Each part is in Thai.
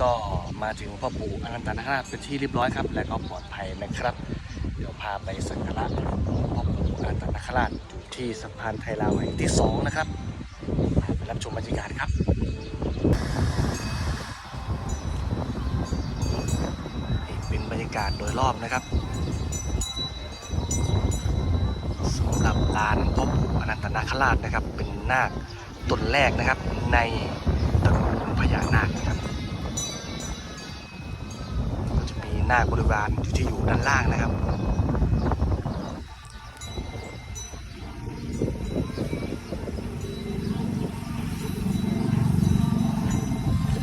ก็มาถึงพ่อปู่อนันตนาคราชเป็นที่เรียบร้อยครับ และก็ปลอดภัยนะครับ เดี๋ยวพาไปสักการะพ่อปู่อนันตนาคราชอยู่ที่สะพานไทยลาวแห่งที่สองนะครับไปรับชมบรรยากาศครับนี่เป็นบรรยากาศโดยรอบนะครับสำหรับลานพ่อปู่อนันตนาคราชนะครับ เป็นนาคตนแรกนะครับในตระกูลพญานาคนะครับ นาคบริวารอยู่ที่อยู่ด้านล่างนะครับ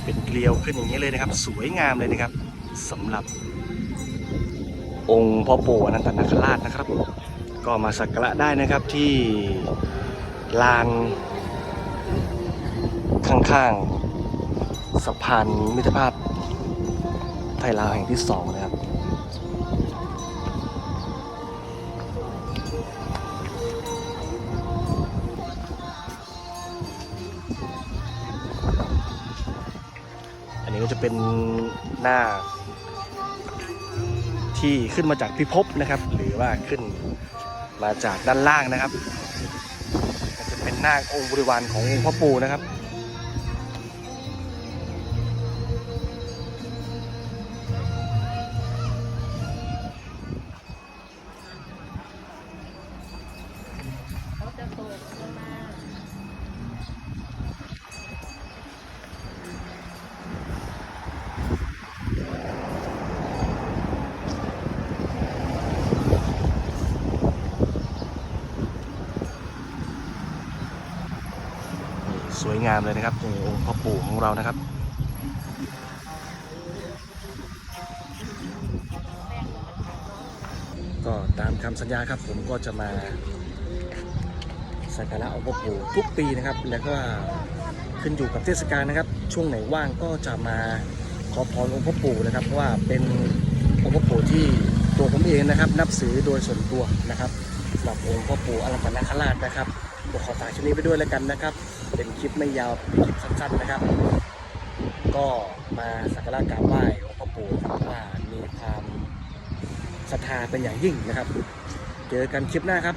เป็นเกลียวขึ้นอย่างนี้เลยนะครับ สวยงามเลยนะครับสำหรับ องค์พ่อปู่อนันตนาคราชนะครับ ก็มาสักการะได้นะครับที่ลานข้างๆสะพานมิตรภาพ ทยลาวแห่งที่สองนะครับอันนี้ก็จะเป็นหน้า ที่ขึ้นมาจากพิภพนะครับ หรือว่าขึ้นมาจากด้านล่างนะครับ จะเป็นหน้าองค์บริวารขององค์พ่อปู่นะครับ สวยงามเลยนะครับนี่องค์พ่อปู่ของเรานะครับก็ตามคำสัญญาครับผมก็จะมาสักการะองค์พ่อปู่ทุกปีนะครับ แล้วก็ขึ้นอยู่กับเทศกาลนะครับ ช่วงไหนว่างก็จะมาขอพรองค์พ่อปู่นะครับเพราะว่าเป็นองค์พ่อปู่ที่ตัวผมเองนะครับ นับถือโดยส่วนตัวนะครับสำหรับองค์พ่อปู่อลังการนาคราชนะครับ ก็ขอฝากชิ้นนี้ไปด้วยแล้วกันนะครับ เป็นคลิปไม่ยาวเป็นคลิปสั้นๆนะครับ ก็มาสักการะกราบไหว้องค์พ่อปู่ครับว่ามีความศรัทธาเป็นอย่างยิ่งนะครับ เจอกันคลิปหน้าครับ